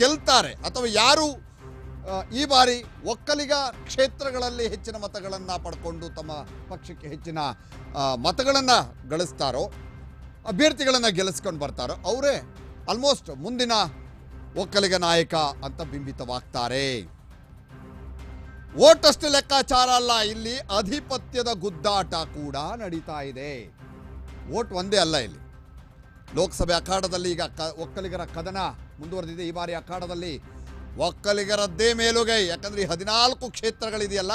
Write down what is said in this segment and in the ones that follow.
ಗೆಲ್ತಾರೆ. ಅಥವಾ ಯಾರು ಈ ಬಾರಿ ಒಕ್ಕಲಿಗ ಕ್ಷೇತ್ರಗಳಲ್ಲಿ ಹೆಚ್ಚಿನ ಮತಗಳನ್ನು ಪಡ್ಕೊಂಡು ತಮ್ಮ ಪಕ್ಷಕ್ಕೆ ಹೆಚ್ಚಿನ ಮತಗಳನ್ನು ಗಳಿಸ್ತಾರೋ, ಅಭ್ಯರ್ಥಿಗಳನ್ನು ಗೆಲ್ಲಿಸ್ಕೊಂಡು ಬರ್ತಾರೋ, ಅವರೇ ಆಲ್ಮೋಸ್ಟ್ ಮುಂದಿನ ಒಕ್ಕಲಿಗ ನಾಯಕ ಅಂತ ಬಿಂಬಿತವಾಗ್ತಾರೆ. ಓಟಷ್ಟು ಲೆಕ್ಕಾಚಾರ ಅಲ್ಲ, ಇಲ್ಲಿ ಅಧಿಪತ್ಯದ ಗುದ್ದಾಟ ಕೂಡ ನಡೀತಾ ಇದೆ. ಓಟ್ ಒಂದೇ ಅಲ್ಲ ಇಲ್ಲಿ. ಲೋಕಸಭೆ ಅಖಾಡದಲ್ಲಿ ಈಗ ಒಕ್ಕಲಿಗರ ಕದನ ಮುಂದುವರೆದಿದೆ ಈ ಬಾರಿ ಅಖಾಡದಲ್ಲಿ. ಒಕ್ಕಲಿಗರದ್ದೇ ಮೇಲುಗೈ. ಯಾಕಂದ್ರೆ ಈ ಹದಿನಾಲ್ಕು ಕ್ಷೇತ್ರಗಳಿದೆಯಲ್ಲ,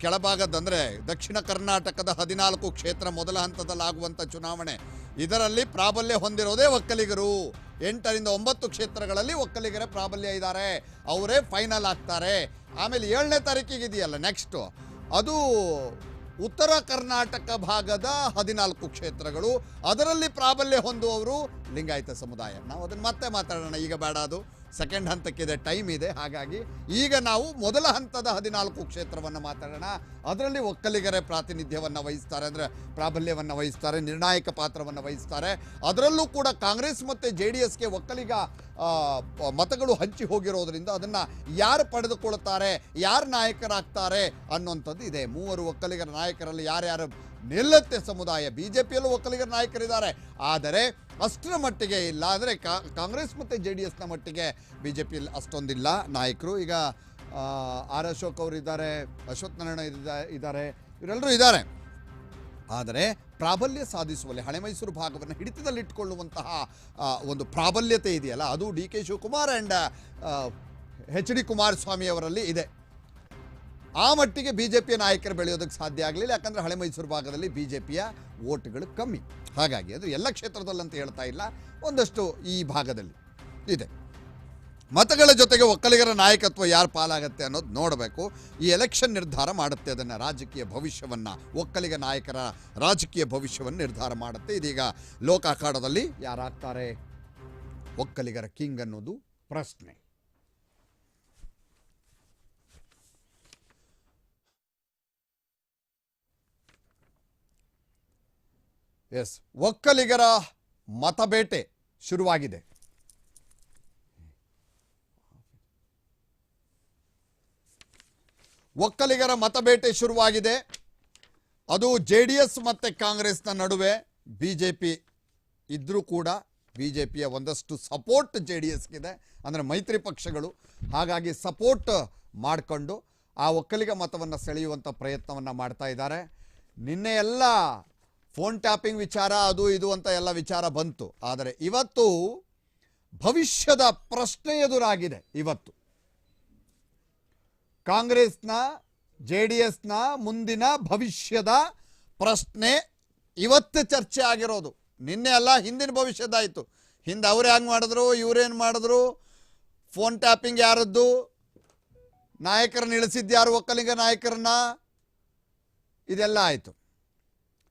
ಕೆಳಭಾಗದಂದ್ರೆ ದಕ್ಷಿಣ ಕರ್ನಾಟಕದ ಹದಿನಾಲ್ಕು ಕ್ಷೇತ್ರ ಮೊದಲ ಹಂತದಲ್ಲಾಗುವಂಥ ಚುನಾವಣೆ. ಇದರಲ್ಲಿ ಪ್ರಾಬಲ್ಯ ಹೊಂದಿರೋದೇ ಒಕ್ಕಲಿಗರು. ಎಂಟರಿಂದ ಒಂಬತ್ತು ಕ್ಷೇತ್ರಗಳಲ್ಲಿ ಒಕ್ಕಲಿಗರ ಪ್ರಾಬಲ್ಯ ಇದ್ದಾರೆ. ಅವರೇ ಫೈನಲ್ ಆಗ್ತಾರೆ. ಆಮೇಲೆ ಏಳನೇ ತಾರೀಕಿಗೆ ಇದೆಯಲ್ಲ ನೆಕ್ಸ್ಟು ಅದು ಉತ್ತರ ಕರ್ನಾಟಕ ಭಾಗದ ಹದಿನಾಲ್ಕು ಕ್ಷೇತ್ರಗಳು. ಅದರಲ್ಲಿ ಪ್ರಾಬಲ್ಯ ಹೊಂದುವವರು ಲಿಂಗಾಯತ ಸಮುದಾಯ. ನಾವು ಅದನ್ನು ಮತ್ತೆ ಮಾತಾಡೋಣ. ಈಗ ಬೇಡ ಅದು. ಸೆಕೆಂಡ್ ಹಂತಕ್ಕಿದೆ ಟೈಮ್ ಇದೆ. ಹಾಗಾಗಿ ಈಗ ನಾವು ಮೊದಲ ಹಂತದ ಹದಿನಾಲ್ಕು ಕ್ಷೇತ್ರವನ್ನು ಮಾತಾಡೋಣ. ಅದರಲ್ಲಿ ಒಕ್ಕಲಿಗರೇ ಪ್ರಾತಿನಿಧ್ಯವನ್ನು ವಹಿಸ್ತಾರೆ. ಅಂದರೆ ಪ್ರಾಬಲ್ಯವನ್ನು ವಹಿಸ್ತಾರೆ, ನಿರ್ಣಾಯಕ ಪಾತ್ರವನ್ನು ವಹಿಸ್ತಾರೆ. ಅದರಲ್ಲೂ ಕೂಡ ಕಾಂಗ್ರೆಸ್ ಮತ್ತು ಜೆ ಡಿ ಎಸ್ಗೆ ಒಕ್ಕಲಿಗ ಮತಗಳು ಹಂಚಿ ಹೋಗಿರೋದ್ರಿಂದ ಅದನ್ನು ಯಾರು ಪಡೆದುಕೊಳ್ತಾರೆ ಯಾರು ನಾಯಕರಾಗ್ತಾರೆ ಅನ್ನುವಂಥದ್ದು ಇದೆ. ಮೂವರು ಒಕ್ಕಲಿಗರ ನಾಯಕರಲ್ಲಿ ಯಾರ್ಯಾರು ನಿಲ್ಲತ್ತೆ ಸಮುದಾಯ? ಬಿ ಜೆ ಪಿಯಲ್ಲೂ ಒಕ್ಕಲಿಗರ ನಾಯಕರಿದ್ದಾರೆ. ಆದರೆ ಅಷ್ಟರ ಮಟ್ಟಿಗೆ ಇಲ್ಲ. ಅಂದರೆ ಕಾಂಗ್ರೆಸ್ ಮತ್ತು ಜೆ ಡಿ ಎಸ್ನ ಮಟ್ಟಿಗೆ ಬಿ ಜೆ ಪಿಯಲ್ಲಿ ಅಷ್ಟೊಂದಿಲ್ಲ. ನಾಯಕರು ಈಗ ಆರ್ ಅಶೋಕ್ ಅವರು ಇದ್ದಾರೆ, ಅಶ್ವಥ್ ನಾರಾಯಣ ಇದ್ದ- ಇದ್ದಾರೆ ಇವರೆಲ್ಲರೂ ಇದ್ದಾರೆ. ಆದರೆ ಪ್ರಾಬಲ್ಯ ಸಾಧಿಸುವಲ್ಲಿ ಹಳೆ ಮೈಸೂರು ಭಾಗವನ್ನು ಹಿಡಿತದಲ್ಲಿಟ್ಟುಕೊಳ್ಳುವಂತಹ ಒಂದು ಪ್ರಾಬಲ್ಯತೆ ಇದೆಯಲ್ಲ, ಅದು D K Shivakumar and H D Kumaraswamy ಅವರಲ್ಲಿ ಇದೆ. ಆ ಮಟ್ಟಿಗೆ ಬಿ ಜೆ ಪಿಯ ನಾಯಕರು ಬೆಳೆಯೋದಕ್ಕೆ ಸಾಧ್ಯ ಆಗಲಿಲ್ಲ, ಯಾಕಂದರೆ ಹಳೆ ಮೈಸೂರು ಭಾಗದಲ್ಲಿ ಬಿ ಜೆ ಪಿಯ ಓಟ್ಗಳು ಕಮ್ಮಿ. ಹಾಗಾಗಿ ಅದು ಎಲ್ಲ ಕ್ಷೇತ್ರದಲ್ಲಂತ ಹೇಳ್ತಾ ಇಲ್ಲ, ಒಂದಷ್ಟು ಈ ಭಾಗದಲ್ಲಿ ಇದೆ. ಮತಗಳ ಜೊತೆಗೆ ಒಕ್ಕಲಿಗರ ನಾಯಕತ್ವ ಯಾರು ಪಾಲಾಗತ್ತೆ ಅನ್ನೋದು ನೋಡಬೇಕು. ಈ ಎಲೆಕ್ಷನ್ ನಿರ್ಧಾರ ಮಾಡುತ್ತೆ, ಅದನ್ನು ರಾಜಕೀಯ ಭವಿಷ್ಯವನ್ನು, ಒಕ್ಕಲಿಗ ನಾಯಕರ ರಾಜಕೀಯ ಭವಿಷ್ಯವನ್ನು ನಿರ್ಧಾರ ಮಾಡುತ್ತೆ. ಇದೀಗ ಲೋಕ ಅಖಾಡದಲ್ಲಿ ಯಾರಾಗ್ತಾರೆ? ಒಕ್ಕಲಿಗರ ಕಿಂಗ್ ಅನ್ನೋದು ಪ್ರಶ್ನೆ. ಎಸ್. ಒಕ್ಕಲಿಗರ ಮತಬೇಟೆ ಶುರುವಾಗಿದೆ. ಒಕ್ಕಲಿಗರ ಮತಬೇಟೆ ಶುರುವಾಗಿದೆ. ಅದು ಜೆ ಡಿ ಎಸ್ ಮತ್ತು ಕಾಂಗ್ರೆಸ್ನ ನಡುವೆ ಬಿ ಜೆ ಪಿ ಇದ್ದರೂ ಕೂಡ ಬಿ ಜೆ ಪಿಯ ಒಂದಷ್ಟು ಸಪೋರ್ಟ್ ಜೆ ಡಿ ಎಸ್ಗಿದೆ ಅಂದರೆ ಮೈತ್ರಿ ಪಕ್ಷಗಳು ಹಾಗಾಗಿ ಸಪೋರ್ಟ್ ಮಾಡಿಕೊಂಡು ಆ ಒಕ್ಕಲಿಗ ಮತವನ್ನು ಸೆಳೆಯುವಂಥ ಪ್ರಯತ್ನವನ್ನು ಮಾಡ್ತಾ ಇದ್ದಾರೆ. ನಿನ್ನೆ ಎಲ್ಲ ಫೋನ್ ಟ್ಯಾಪಿಂಗ್ ವಿಚಾರ, ಅದು ಇದು ಅಂತ ಎಲ್ಲ ವಿಚಾರ ಬಂತು. ಆದರೆ ಇವತ್ತು ಭವಿಷ್ಯದ ಪ್ರಶ್ನೆ ಎದುರಾಗಿದೆ ಇವತ್ತು. ಕಾಂಗ್ರೆಸ್ನ, ಜೆ ಡಿ ಎಸ್ನ ಮುಂದಿನ ಭವಿಷ್ಯದ ಪ್ರಶ್ನೆ ಇವತ್ತು ಚರ್ಚೆ ಆಗಿರೋದು. ನಿನ್ನೆ ಅಲ್ಲ, ಹಿಂದಿನ ಭವಿಷ್ಯದಾಯಿತು ಹಿಂದೆ ಅವ್ರು ಹೆಂಗೆ ಮಾಡಿದ್ರು ಇವ್ರೇನು ಮಾಡಿದ್ರು? ಫೋನ್ ಟ್ಯಾಪಿಂಗ್ ಯಾರದ್ದು? ನಾಯಕರನ್ನ ಇಳಿಸಿದ್ದು ಯಾರು? ಒಕ್ಕಲಿಗ ನಾಯಕರನ್ನ? ಇದೆಲ್ಲ ಆಯಿತು.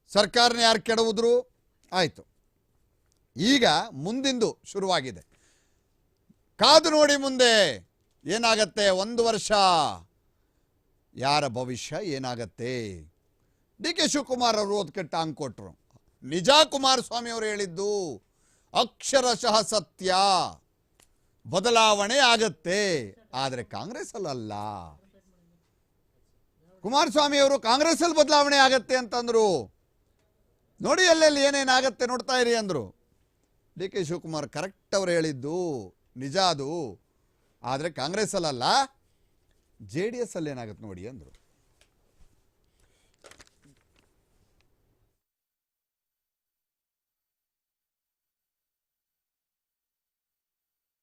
ಸರ್ಕಾರನ ಯಾರು ಕೆಡವುದ್ರು? ಆಯಿತು. ಈಗ ಮುಂದಿಂದು ಶುರುವಾಗಿದೆ. ಕಾದು ನೋಡಿ ಮುಂದೆ ಏನಾಗತ್ತೆ? ಒಂದು ವರ್ಷ. ಯಾರ ಭವಿಷ್ಯ ಏನಾಗತ್ತೆ? ಡಿ ಕೆ ಶಿವಕುಮಾರ್ ಅವರು ಅದಕ್ಕೆ ಟಾಂಗ್ ಕೊಟ್ಟರು ನಿಜ ಕುಮಾರಸ್ವಾಮಿ ಅವರು ಹೇಳಿದ್ದು ಅಕ್ಷರಶಃ ಸತ್ಯ. ಬದಲಾವಣೆ ಆಗತ್ತೆ. ಆದರೆ ಕಾಂಗ್ರೆಸ್ ಅಲ್ಲ ಕುಮಾರಸ್ವಾಮಿ ಅವರು ಕಾಂಗ್ರೆಸ್ ಅಲ್ಲಿ ಬದಲಾವಣೆ ಆಗತ್ತೆ ಅಂತಂದ್ರು. ನೋಡಿ ಅಲ್ಲೆಲ್ಲಿ ಏನೇನಾಗತ್ತೆ ನೋಡ್ತಾ ಇರಿ ಅಂದರು. ಡಿ ಕೆ ಶಿವಕುಮಾರ್ ಕರೆಕ್ಟ್ ಅವರು ಹೇಳಿದ್ದು ನಿಜ ಅದು. ಆದರೆ ಕಾಂಗ್ರೆಸ್ ಅಲ್ಲಲ್ಲ ಜೆ ಡಿ ಎಸ್ ಅಲ್ಲಿ ಏನಾಗುತ್ತೆ ನೋಡಿ ಅಂದರು.